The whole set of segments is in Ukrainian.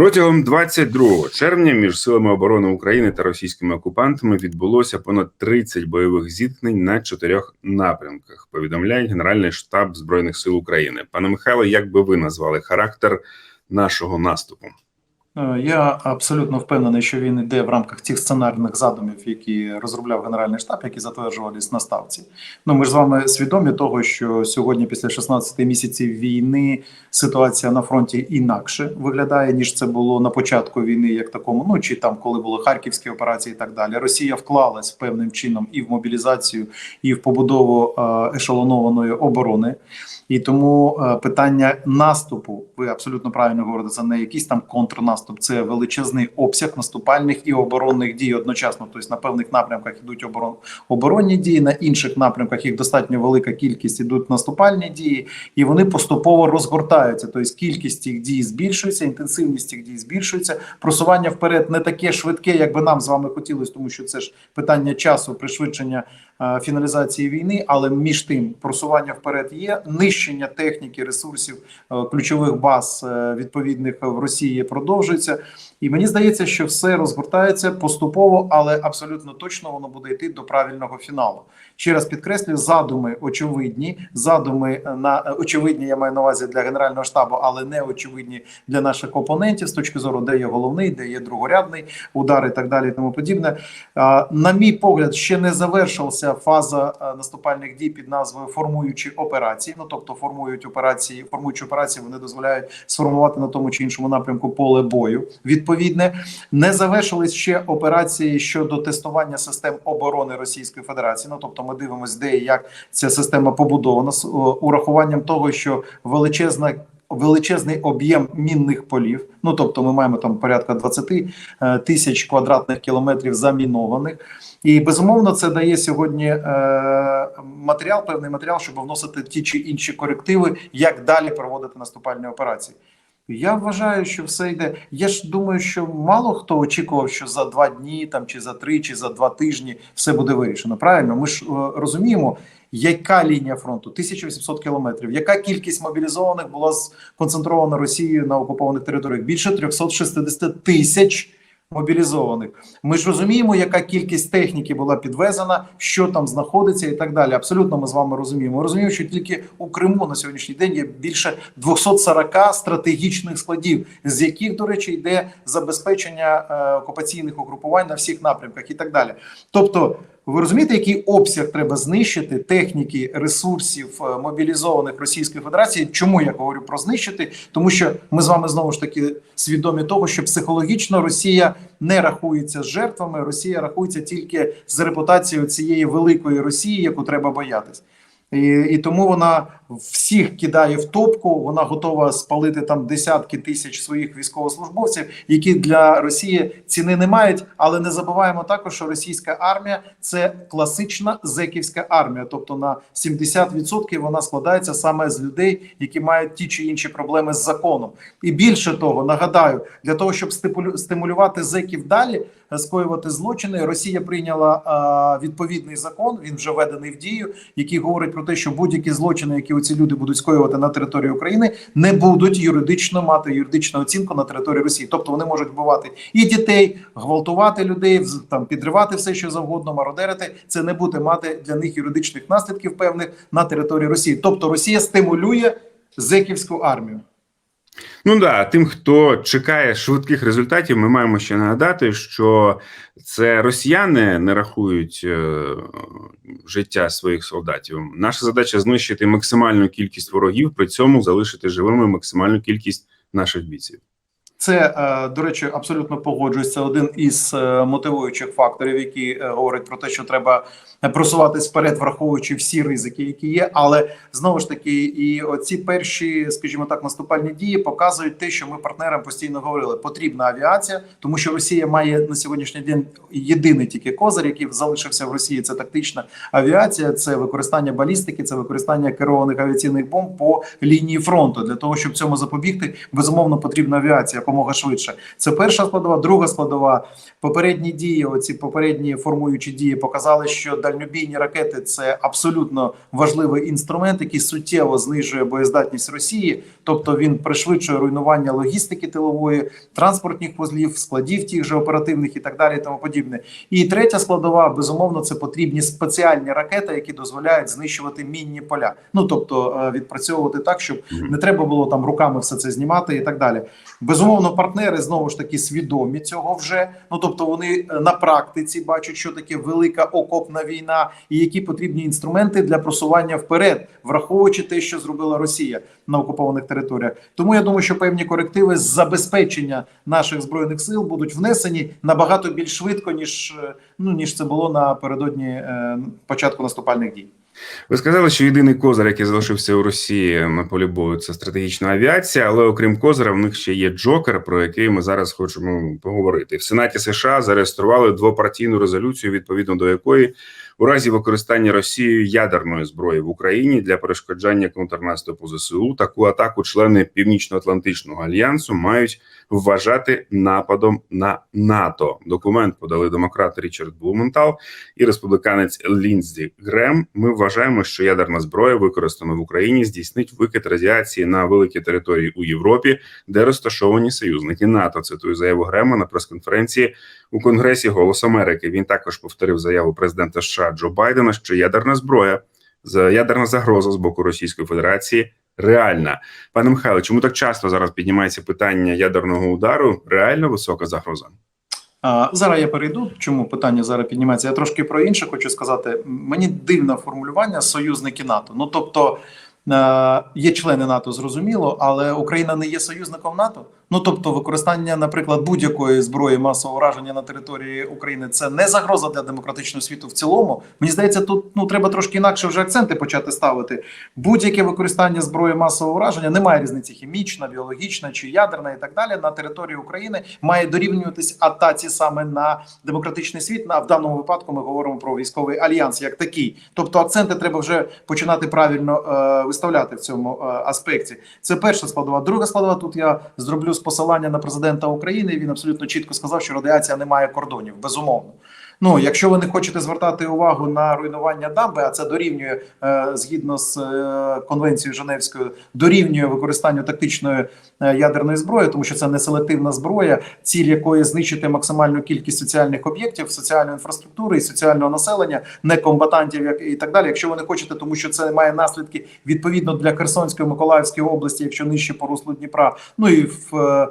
Протягом 22 червня між силами оборони України та російськими окупантами відбулося понад 30 бойових зіткнень на чотирьох напрямках. Повідомляє Генеральний штаб збройних сил України. Пане Михайло, як би ви назвали характер нашого наступу? Е, Я абсолютно впевнений, що він йде в рамках цих сценарних задумів, які розробляв Генеральний штаб, які затверджувались на ставці. Ну ми ж з вами свідомі того, що сьогодні, після 16 місяців війни, ситуація на фронті інакше виглядає ніж це було на початку війни, як такому. Ну чи там, коли були харківські операції, і так далі. Росія вклалась певним чином і в мобілізацію, і в побудову е, ешелонованої оборони. І тому е, питання наступу, ви абсолютно правильно говорите, це не якийсь там контрнаступ, це величезний обсяг наступальних і оборонних дій одночасно. Тобто на певних напрямках йдуть оборон, оборонні дії, на інших напрямках їх достатньо велика кількість ідуть наступальні дії, і вони поступово розгортаються. Тобто кількість цих дій збільшується, інтенсивність цих дій збільшується. Просування вперед не таке швидке, як би нам з вами хотілося, тому що це ж питання часу, пришвидшення е, фіналізації війни, але між тим просування вперед є нищення техніки, ресурсів е, ключових баз е, відповідних в Росії продовжується. І мені здається, що все розгортається поступово, але абсолютно точно воно буде йти до правильного фіналу. Ще раз підкреслюю, задуми очевидні. Задуми е, на е, очевидні, я маю на увазі для генерального штабу, але не очевидні для наших опонентів з точки зору, де є головний, де є другорядний удар і так далі. І тому подібне. На мій погляд, ще не завершилася фаза е, наступальних дій під назвою формуючі операції. Ну тобто формують операції, формуючі операції, вони дозволяють сформувати на тому чи іншому напрямку поле бою. Відповідне не завершились ще операції щодо тестування систем оборони Російської Федерації. Ну тобто, ми дивимося, де і як ця система побудована з урахуванням того, що величезна. Величезний об'єм мінних полів. Ну тобто, ми маємо там порядка 20 е, тисяч квадратних кілометрів замінованих, і безумовно це дає сьогодні е, матеріал, певний матеріал, щоб вносити ті чи інші корективи, як далі проводити наступальні операції. Я вважаю, що все йде. Я ж думаю, що мало хто очікував, що за два дні, там чи за три, чи за два тижні все буде вирішено. Правильно, ми ж е, розуміємо, яка лінія фронту 1800 кілометрів, яка кількість мобілізованих була сконцентрована Росією на окупованих територіях? Більше 360 тисяч мобілізованих. Ми ж розуміємо, яка кількість техніки була підвезена, що там знаходиться, і так далі. Абсолютно, ми з вами розуміємо. Ми розуміємо, що тільки у Криму на сьогоднішній день є більше 240 стратегічних складів, з яких, до речі, йде забезпечення е, окупаційних угрупувань на всіх напрямках, і так далі. Тобто. Ви розумієте, який обсяг треба знищити техніки, ресурсів е, мобілізованих Російської Федерації? Чому я говорю про знищити? Тому що ми з вами знову ж таки свідомі того, що психологічно Росія не рахується з жертвами, Росія рахується тільки з репутацією цієї великої Росії, яку треба боятись. І, і тому вона всіх кидає в топку. Вона готова спалити там десятки тисяч своїх військовослужбовців, які для Росії ціни не мають. Але не забуваємо також, що російська армія це класична зеківська армія, тобто на 70% вона складається саме з людей, які мають ті чи інші проблеми з законом. І більше того, нагадаю, для того щоб стимулювати зеків далі е, скоювати злочини, Росія прийняла а, відповідний закон. Він вже введений в дію, який говорить про те, що будь-які злочини, які ці люди будуть скоювати на території України, не будуть юридично мати юридичну оцінку на території Росії. Тобто вони можуть вбивати і дітей, гвалтувати людей, там підривати все, що завгодно, мародерити. Це не буде мати для них юридичних наслідків певних на території Росії. Тобто Росія стимулює зеківську армію. Ну да, тим, хто чекає швидких результатів, ми маємо ще нагадати, що це росіяни не рахують е, життя своїх солдатів. Наша задача знищити максимальну кількість ворогів, при цьому залишити живими максимальну кількість наших бійців. Це е, до речі, абсолютно погоджуюсь. Це один із е, мотивуючих факторів, які е, говорять про те, що треба просуватись вперед, враховуючи всі ризики, які є. Але знову ж таки, і оці перші, скажімо так, наступальні дії показують те, що ми партнерам постійно говорили. Потрібна авіація, тому що Росія має на сьогоднішній день єдиний тільки козир, який залишився в Росії. Це тактична авіація, це використання балістики, це використання керованих авіаційних бомб по лінії фронту. Для того щоб цьому запобігти, безумовно потрібна авіація. Якомога швидше. Це перша складова. Друга складова. Попередні дії, оці попередні формуючі дії показали, що дальнобійні ракети це абсолютно важливий інструмент, який суттєво знижує боєздатність Росії, тобто він пришвидшує руйнування логістики тилової, транспортних вузлів, складів тих же оперативних і так далі, і тому подібне. І третя складова, безумовно, це потрібні спеціальні ракети, які дозволяють знищувати мінні поля. Ну тобто е, відпрацьовувати так, щоб не треба було там руками все це знімати і так далі. Безумовно, партнери знову ж таки свідомі цього вже. Ну тобто, вони е, на практиці бачать, що таке велика окопна війна, і які потрібні інструменти для просування вперед, враховуючи те, що зробила Росія на окупованих територіях. Тому я думаю, що певні корективи з забезпечення наших збройних сил будуть внесені набагато більш швидко, ніж е, ну ніж це було напередодні е, початку наступальних дій. Ви сказали, що єдиний козир, який залишився у Росії на полі бою, це стратегічна авіація. Але окрім козира, в них ще є Джокер, про який ми зараз хочемо поговорити. В Сенаті США зареєстрували двопартійну резолюцію, відповідно до якої у разі використання Росією ядерної зброї в Україні для перешкоджання контрнаступу ЗСУ таку атаку члени Північно-Атлантичного альянсу мають вважати нападом на НАТО. Документ подали демократ Річард Блументал і республіканець Ліндзі Грем. Ми вважаємо, що ядерна зброя, використана в Україні, здійснить викид радіації на великі території у Європі, де розташовані союзники НАТО. Цитую заяву Грема на прес-конференції у Конгресі Голос Америки. Він також повторив заяву президента США Джо Байдена, що ядерна зброя ядерна загроза з боку Російської Федерації реальна. Пане Михайло, чому так часто зараз піднімається питання ядерного удару? Реально висока загроза? Зараз я перейду. Чому питання зараз піднімається? Я трошки про інше хочу сказати. Мені дивне формулювання союзники НАТО. Ну тобто є члени НАТО, зрозуміло, але Україна не є союзником НАТО. Ну тобто, використання, наприклад, будь-якої зброї масового враження на території України це не загроза для демократичного світу в цілому. Мені здається, тут ну треба трошки інакше вже акценти почати ставити. Будь-яке використання зброї масового враження немає різниці хімічна, біологічна чи ядерна, і так далі на території України має дорівнюватись атаці саме на демократичний світ. На в даному випадку ми говоримо про військовий альянс як такий. Тобто акценти треба вже починати правильно е, виставляти в цьому е, аспекті. Це перша складова. Друга складова тут я зроблю з посилання на президента України. Він абсолютно чітко сказав, що радіація не має кордонів. Безумовно. Ну, якщо ви не хочете звертати увагу на руйнування дамби, а це дорівнює е, згідно з е, конвенцією Женевською, дорівнює використанню тактичної е, ядерної зброї, тому що це не селективна зброя, ціль якої знищити максимальну кількість соціальних об'єктів, соціальної інфраструктури і соціального населення, не комбатантів, як і так далі. Якщо ви не хочете, тому що це має наслідки відповідно для Херсонської Миколаївської області, якщо нижче по руслу Дніпра, ну і в.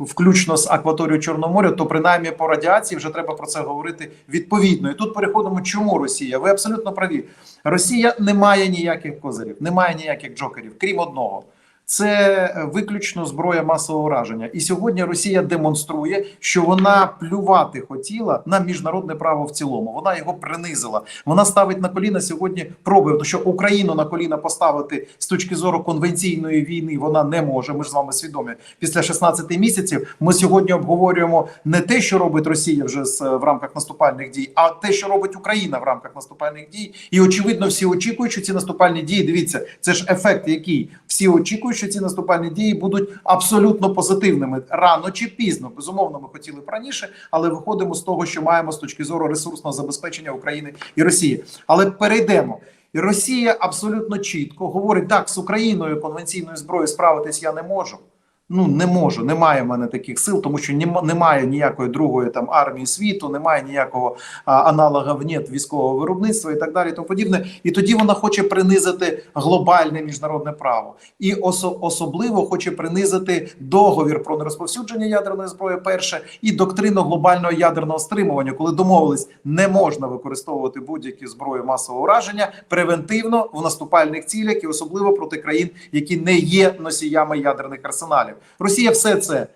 Включно з акваторією Чорного моря, то принаймні по радіації вже треба про це говорити відповідно. І тут переходимо, чому Росія? Ви абсолютно праві. Росія не має ніяких козирів, немає ніяких джокерів, крім одного. Це е, виключно зброя масового враження. І сьогодні Росія демонструє, що вона плювати хотіла на міжнародне право в цілому. Вона його принизила. Вона ставить на коліна сьогодні пробує, що Україну на коліна поставити з точки зору конвенційної війни вона не може. Ми ж з вами свідомі. Після 16 місяців ми сьогодні обговорюємо не те, що робить Росія вже з в рамках наступальних дій, а те, що робить Україна в рамках наступальних дій. І очевидно, всі очікують, що ці наступальні дії. Дивіться, це ж ефект, який всі очікують, що ці наступальні дії будуть абсолютно позитивними рано чи пізно. Безумовно, ми хотіли б раніше, але виходимо з того, що маємо з точки зору ресурсного забезпечення України і Росії. Але перейдемо. І Росія абсолютно чітко говорить: так, з Україною конвенційною зброєю справитись я не можу. Ну не можу, немає в мене таких сил, тому що нема- немає ніякої другої там армії світу, немає ніякого а, аналога ВНЕТ військового виробництва і так далі. і Тому подібне. І тоді вона хоче принизити глобальне міжнародне право, і осо- особливо хоче принизити договір про нерозповсюдження ядерної зброї. Перше і доктрину глобального ядерного стримування, коли домовились, не можна використовувати будь-які зброї масового ураження превентивно в наступальних цілях, і особливо проти країн, які не є носіями ядерних арсеналів. Росія все це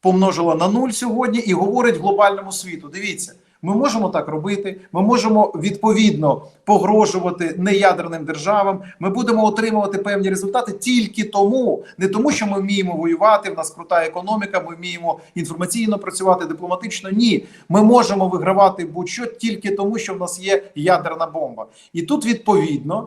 помножила на нуль сьогодні і говорить глобальному світу. Дивіться. Ми можемо так робити. Ми можемо відповідно погрожувати неядерним державам. Ми будемо отримувати певні результати тільки тому, не тому, що ми вміємо воювати. В нас крута економіка. Ми вміємо інформаційно працювати дипломатично. Ні, ми можемо вигравати будь-що тільки тому, що в нас є ядерна бомба. І тут відповідно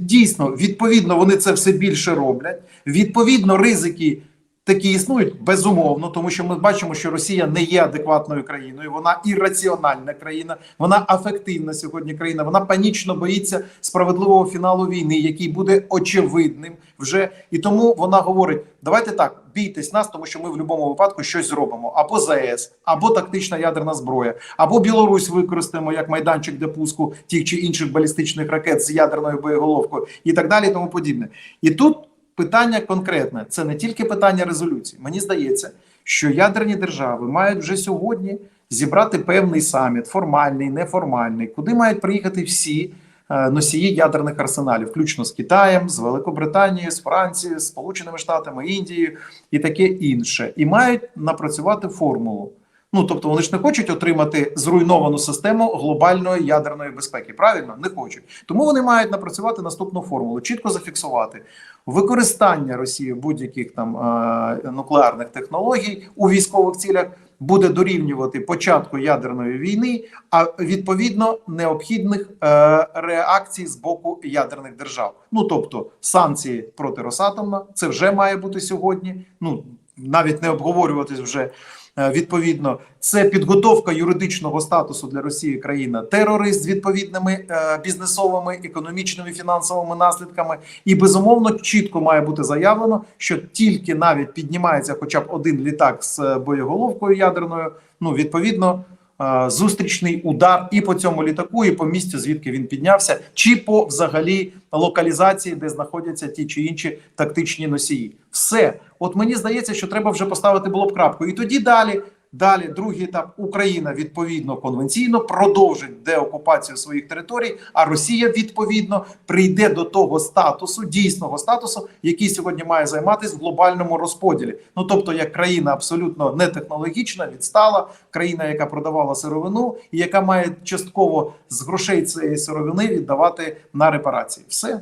дійсно відповідно вони це все більше роблять. Відповідно, ризики Такі існують безумовно, тому що ми бачимо, що Росія не є адекватною країною. Вона ірраціональна країна, вона афективна сьогодні країна. Вона панічно боїться справедливого фіналу війни, який буде очевидним вже. І тому вона говорить: давайте так, бійтесь нас, тому що ми в будь-якому випадку щось зробимо. Або ЗАЕС, або тактична ядерна зброя, або Білорусь використаємо як майданчик для пуску тих чи інших балістичних ракет з ядерною боєголовкою, і так далі, і тому подібне. І тут питання конкретне: це не тільки питання резолюції. Мені здається, що ядерні держави мають вже сьогодні зібрати певний саміт, формальний, неформальний, куди мають приїхати всі е, носії ядерних арсеналів, включно з Китаєм, з Великобританією, з Францією, з Сполученими Штатами, Індією і таке інше, і мають напрацювати формулу. Ну тобто вони ж не хочуть отримати зруйновану систему глобальної ядерної безпеки. Правильно не хочуть. Тому вони мають напрацювати наступну формулу, чітко зафіксувати використання Росії будь-яких там е, нуклеарних технологій у військових цілях буде дорівнювати початку ядерної війни, а відповідно необхідних е, реакцій з боку ядерних держав. Ну тобто санкції проти Росатома, це вже має бути сьогодні. Ну навіть не обговорюватись вже. Е, Відповідно, це підготовка юридичного статусу для Росії країна терорист з відповідними е, бізнесовими, економічними, фінансовими наслідками. І безумовно чітко має бути заявлено, що тільки навіть піднімається хоча б один літак з е, боєголовкою ядерною. Ну відповідно. Е, Зустрічний удар і по цьому літаку, і по місцю, звідки він піднявся, чи по взагалі локалізації, де знаходяться ті чи інші тактичні носії. Все, от мені здається, що треба вже поставити було б крапку. І тоді далі, далі, другий етап, Україна відповідно конвенційно продовжить деокупацію своїх територій, а Росія відповідно прийде до того статусу, дійсного статусу, який сьогодні має займатися в глобальному розподілі. Ну тобто, як країна абсолютно не технологічна, відстала, країна, яка продавала сировину, і яка має частково з грошей цієї сировини віддавати на репарації. Все.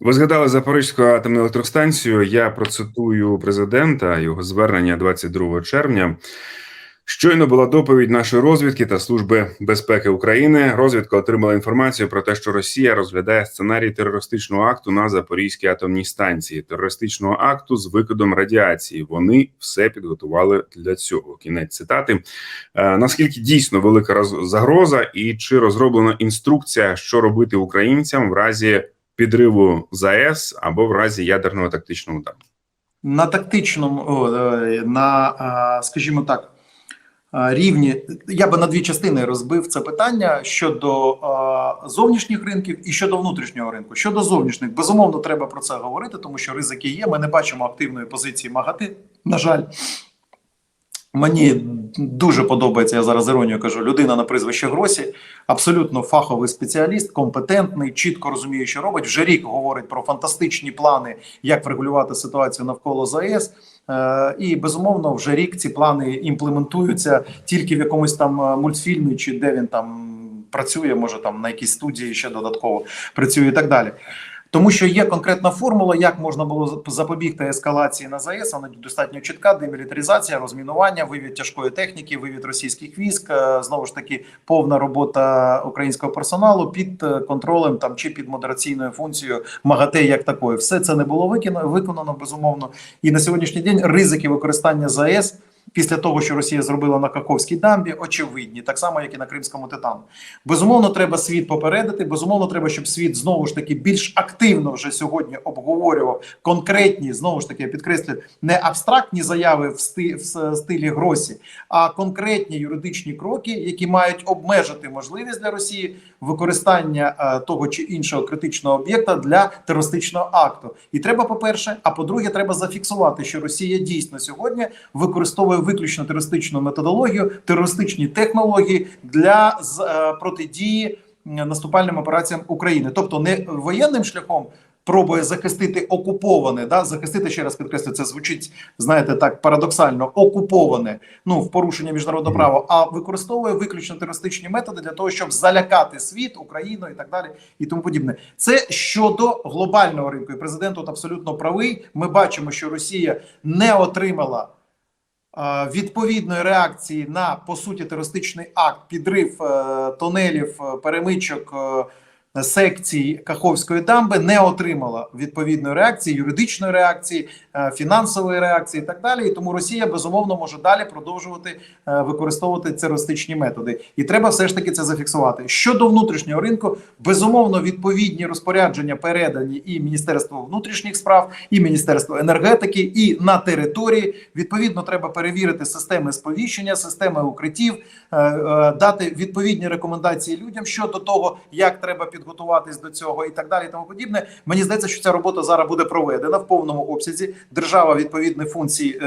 Ви згадали Запорізьку атомну електростанцію. Я процитую президента його звернення 22 червня. Щойно була доповідь нашої розвідки та служби безпеки України. Розвідка отримала інформацію про те, що Росія розглядає сценарій терористичного акту на Запорізькій атомній станції, терористичного акту з викидом радіації. Вони все підготували для цього. Кінець цитати. Е, наскільки дійсно велика роз- загроза, і чи розроблена інструкція, що робити українцям в разі підриву ЗАЕС або в разі ядерного тактичного удару? на тактичному, е, на, скажімо так, рівні, я би на дві частини розбив це питання щодо зовнішніх ринків і щодо внутрішнього ринку. Щодо зовнішніх, безумовно, треба про це говорити, тому що ризики є. Ми не бачимо активної позиції МАГАТИ. На жаль, мені дуже подобається, я зараз іронію кажу, людина на прізвище Гросі, абсолютно фаховий спеціаліст, компетентний, чітко розуміє, що робить. Вже рік говорить про фантастичні плани, як врегулювати ситуацію навколо ЗАЕС. Е, І безумовно, вже рік ці плани імплементуються тільки в якомусь там е, мультфільмі, чи де він там працює, може там на якійсь студії ще додатково працює і так далі. Тому що є конкретна формула, як можна було запобігти ескалації на ЗАЕС, вона достатньо чітка: демілітаризація, розмінування, вивід тяжкої техніки, вивід російських військ, е, знову ж таки, повна робота українського персоналу під е, контролем там чи під модераційною функцією МАГАТЕ як такої. Все це не було виконано, виконано безумовно. І на сьогоднішній день ризики використання ЗАЕС. Після того, що Росія зробила на Каховській дамбі, очевидні, так само як і на Кримському титану. Безумовно, треба світ попередити. Безумовно, треба, щоб світ знову ж таки більш активно вже сьогодні обговорював конкретні, знову ж таки, я підкреслюю, не абстрактні заяви в, сти, в стилі Гросі, а конкретні юридичні кроки, які мають обмежити можливість для Росії використання е, того чи іншого критичного об'єкта для терористичного акту. І треба, по-перше, а по-друге, треба зафіксувати, що Росія дійсно сьогодні використовує виключно терористичну методологію, терористичні технології для з- е, протидії наступальним операціям України, тобто не воєнним шляхом. Пробує захистити окуповане, да захистити ще раз підкреслю, це звучить, знаєте, так парадоксально окуповане, ну в порушення міжнародного права, а використовує виключно терористичні методи для того, щоб залякати світ, Україну і так далі, і тому подібне. Це щодо глобального ринку. І президент тут абсолютно правий. Ми бачимо, що Росія не отримала е, відповідної реакції на по суті терористичний акт, підрив е, тунелів, е, перемичок. Секцій Каховської дамби не отримала відповідної реакції, юридичної реакції, е, фінансової реакції і так далі. І тому Росія безумовно може далі продовжувати е, використовувати терористичні методи. І треба все ж таки це зафіксувати. Щодо внутрішнього ринку, безумовно, відповідні розпорядження передані і Міністерству внутрішніх справ, і Міністерству енергетики, і на території. Відповідно, треба перевірити системи сповіщення, системи укриттів, е, дати відповідні рекомендації людям щодо того, як треба підготуватись до цього, і так далі. і Тому подібне. Мені здається, що ця робота зараз буде проведена в повному обсязі. Держава відповідні функції, е,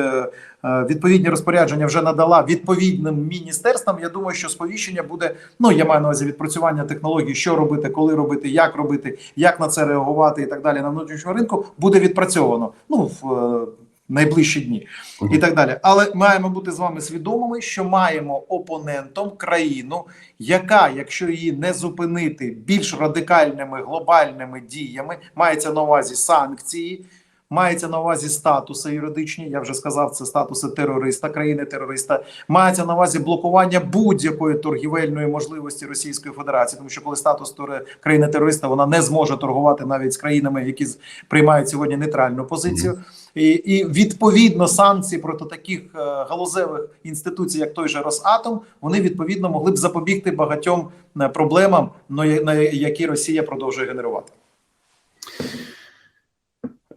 е, відповідні розпорядження вже надала відповідним міністерствам. Я думаю, що сповіщення буде. Ну я маю на увазі відпрацювання технологій, що робити, коли робити, як робити, як на це реагувати, і так далі. На внутрішньому ринку буде відпрацьовано. Ну в е, найближчі дні і так далі. Але маємо бути з вами свідомими, що маємо опонентом країну, яка, якщо її не зупинити більш радикальними глобальними діями, мається на увазі санкції. Мається на увазі статуси юридичні, я вже сказав, це статуси терориста, країни-терориста. Мається на увазі блокування будь-якої торгівельної можливості Російської Федерації, тому що коли статус тор- країни-терориста вона не зможе торгувати навіть з країнами, які приймають сьогодні нейтральну позицію, і, і відповідно санкції проти таких е, галузевих інституцій, як той же Росатом, вони відповідно могли б запобігти багатьом е, проблемам, на які Росія продовжує генерувати.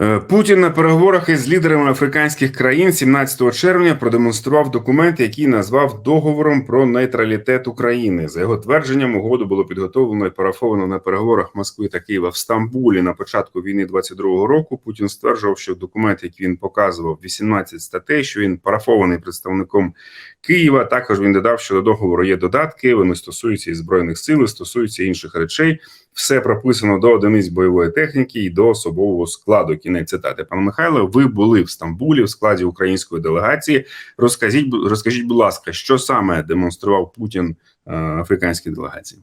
Е, Путін на переговорах із лідерами африканських країн 17 червня продемонстрував документ, який назвав договором про нейтралітет України. За його твердженням, угоду було підготовлено і парафовано на переговорах Москви та Києва в Стамбулі на початку війни 22-го року. Путін стверджував, що документ, який він показував, 18 статей, що він парафований представником Києва. Також він додав, що до договору є додатки. Вони стосуються і збройних сил, і стосуються інших речей. Все прописано до одиниць бойової техніки і до особового складу. Кінець цитати. Пане Михайло, ви були в Стамбулі в складі української делегації. Розкажіть, розкажіть, будь ласка, що саме демонстрував Путін е, африканській делегації?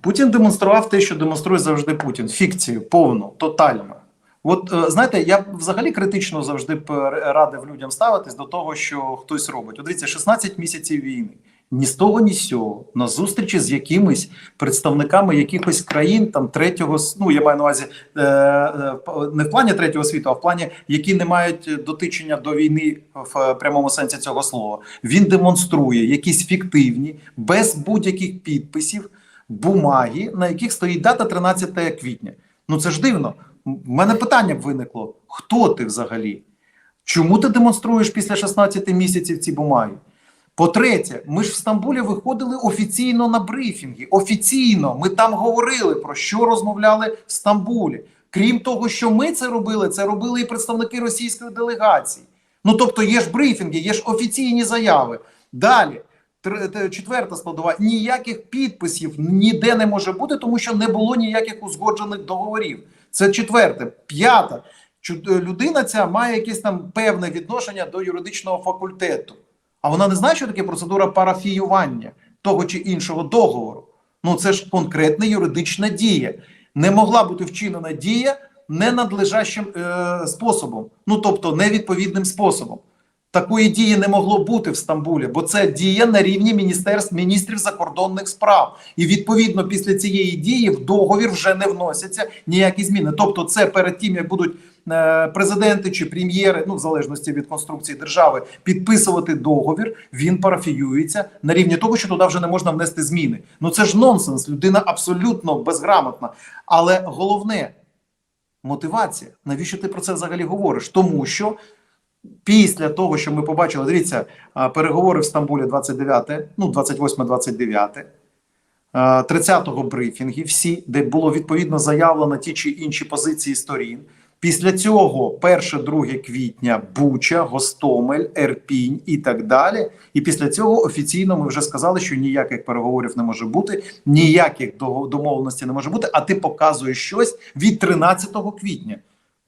Путін демонстрував те, що демонструє завжди Путін: фікцію, повну, тотальну. От е, знаєте, я взагалі критично завжди радив людям ставитись до того, що хтось робить. От дивіться, 16 місяців війни. Ні з того, ні з сього, на зустрічі з якимись представниками якихось країн, там третього ну я маю на увазі е, е, не в плані третього світу, а в плані, які не мають дотичення до війни в прямому сенсі цього слова. Він демонструє якісь фіктивні, без будь-яких підписів бумаги, на яких стоїть дата 13 квітня. Ну це ж дивно. У мене питання б виникло: хто ти взагалі? Чому ти демонструєш після 16 місяців ці бумаги? По-третє, ми ж в Стамбулі виходили офіційно на брифінги. Офіційно ми там говорили про що розмовляли в Стамбулі. Крім того, що ми це робили, це робили і представники російської делегації. Ну тобто, є ж брифінги, є ж офіційні заяви. Далі, четверта складова: ніяких підписів ніде не може бути, тому що не було ніяких узгоджених договорів. Це четверте, п'ята. Людина ця має якесь там певне відношення до юридичного факультету. А вона не знає, що таке процедура парафіювання того чи іншого договору. Ну це ж конкретна юридична дія. Не могла бути вчинена дія ненадлежащим е, способом, ну тобто невідповідним способом. Такої дії не могло бути в Стамбулі, бо це дія на рівні міністерств міністрів закордонних справ. І відповідно після цієї дії в договір вже не вносяться ніякі зміни. Тобто, це перед тим як будуть президенти чи прем'єри, ну в залежності від конструкції держави, підписувати договір. Він парафіюється на рівні того, що туди вже не можна внести зміни. Ну це ж нонсенс. Людина абсолютно безграмотна. Але головне мотивація. Навіщо ти про це взагалі говориш? Тому що після того, що ми побачили, дивіться, переговори в Стамбулі 29, ну 28-29, 30-го брифінги, всі, де було відповідно заявлено ті чи інші позиції сторін. Після цього 1-2 квітня Буча, Гостомель, Ерпінь і так далі. І після цього офіційно ми вже сказали, що ніяких переговорів не може бути, ніяких домовленостей не може бути. А ти показуєш щось від 13 квітня.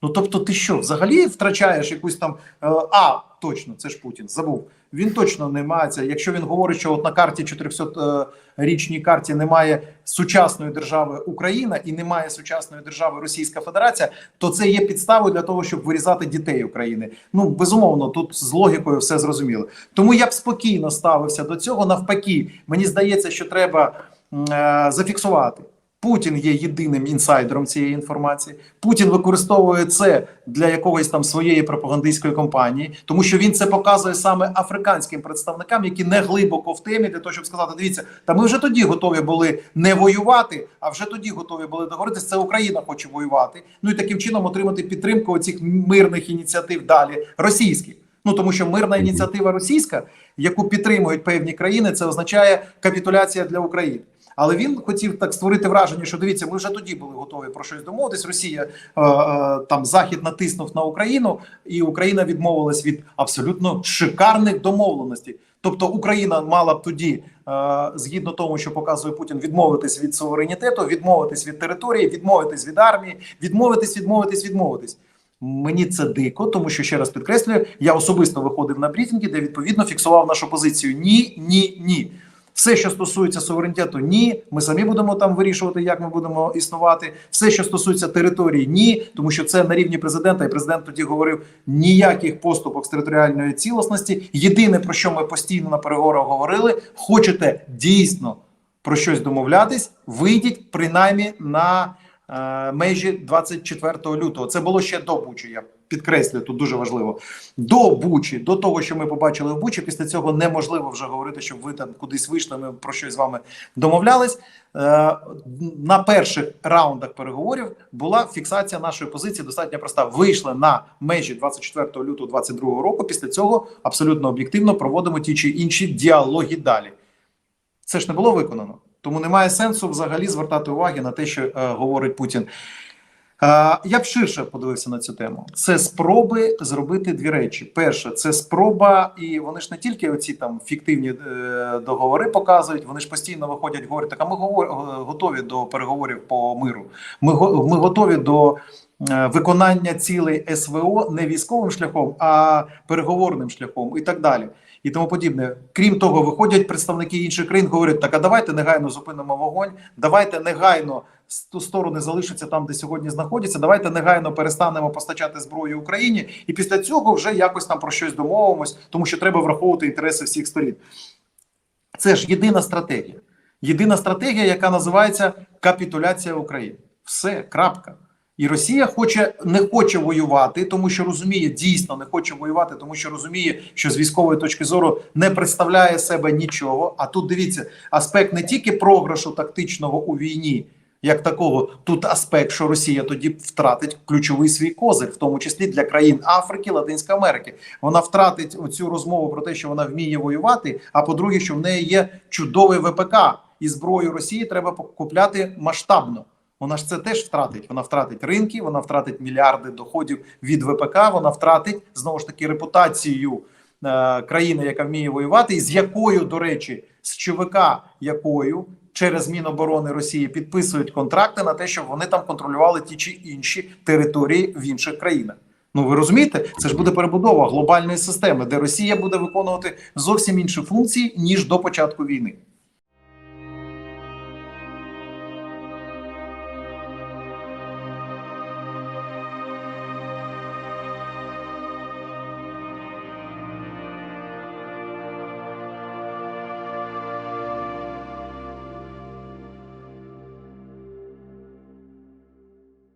Ну тобто, ти що, взагалі втрачаєш якусь там е, а точно, це ж Путін забув. Він точно не мається. Якщо він говорить, що от на карті 400-річній карті немає сучасної держави Україна і немає сучасної держави Російська Федерація, то це є підставою для того, щоб вирізати дітей України. Ну безумовно, тут з логікою все зрозуміло. Тому я б спокійно ставився до цього. Навпаки, мені здається, що треба е, зафіксувати. Путін є єдиним інсайдером цієї інформації. Путін використовує це для якогось там своєї пропагандистської кампанії, тому що він це показує саме африканським представникам, які не глибоко в темі, для того, щоб сказати: дивіться, та ми вже тоді готові були не воювати, а вже тоді готові були договоритися. Це Україна хоче воювати. Ну і таким чином отримати підтримку цих мирних ініціатив далі російських. Ну тому що мирна ініціатива російська, яку підтримують певні країни, це означає капітуляція для України. Але він хотів так створити враження, що дивіться, ми вже тоді були готові про щось домовитись. Росія е, е, там захід натиснув на Україну, і Україна відмовилась від абсолютно шикарних домовленостей. Тобто Україна мала б тоді, е, згідно тому, що показує Путін, відмовитись від суверенітету, відмовитись від території, відмовитись від армії, відмовитись, відмовитись, відмовитись. Мені це дико, тому що ще раз підкреслюю, я особисто виходив на брифінги, де відповідно фіксував нашу позицію: ні, ні, ні. Все, що стосується суверенітету, ні. Ми самі будемо там вирішувати, як ми будемо існувати. Все, що стосується території, ні, тому що це на рівні президента, і президент тоді говорив ніяких поступок з територіальної цілісності. Єдине про що ми постійно на переговорах говорили: хочете дійсно про щось домовлятись, вийдіть принаймні на е, межі 24 лютого. Це було ще до Бучі. Підкреслюю тут дуже важливо. До Бучі, до того, що ми побачили в Бучі, після цього неможливо вже говорити, щоб ви там кудись вийшли. Ми про щось з вами домовлялись. Е, на перших раундах переговорів була фіксація нашої позиції достатньо проста. Вийшли на межі 24 лютого 2022 року. Після цього абсолютно об'єктивно проводимо ті чи інші діалоги далі. Це ж не було виконано. Тому немає сенсу взагалі звертати уваги на те, що е, говорить Путін. Е, я б ширше подивився на цю тему. Це спроби зробити дві речі. Перше, це спроба, і вони ж не тільки оці там фіктивні е, договори показують, вони ж постійно виходять, говорять, так а ми говор, готові до переговорів по миру. Ми, готові до е, виконання цілей СВО не військовим шляхом, а переговорним шляхом і так далі. І тому подібне. Крім того, виходять представники інших країн, говорять: так, а давайте негайно зупинимо вогонь, давайте негайно сторони залишаться там, де сьогодні знаходяться. Давайте негайно перестанемо постачати зброю Україні, і після цього вже якось там про щось домовимось, тому що треба враховувати інтереси всіх сторін. Це ж єдина стратегія. Єдина стратегія, яка називається капітуляція України. Все, крапка. І Росія хоче не хоче воювати, тому що розуміє, дійсно не хоче воювати, тому що розуміє, що з військової точки зору не представляє себе нічого. А тут дивіться, аспект не тільки програшу тактичного у війні, як такого, тут аспект, що Росія тоді втратить ключовий свій козир, в тому числі для країн Африки, Латинської Америки. Вона втратить оцю розмову про те, що вона вміє воювати. А по-друге, що в неї є чудовий ВПК, і зброю Росії треба купляти масштабно. Вона ж це теж втратить. Вона втратить ринки, вона втратить мільярди доходів від ВПК. Вона втратить знову ж таки репутацію е, країни, яка вміє воювати, і з якою, до речі, з ЧВК, якою через Міноборони Росії підписують контракти на те, щоб вони там контролювали ті чи інші території в інших країнах. Ну ви розумієте, це ж буде перебудова глобальної системи, де Росія буде виконувати зовсім інші функції ніж до початку війни.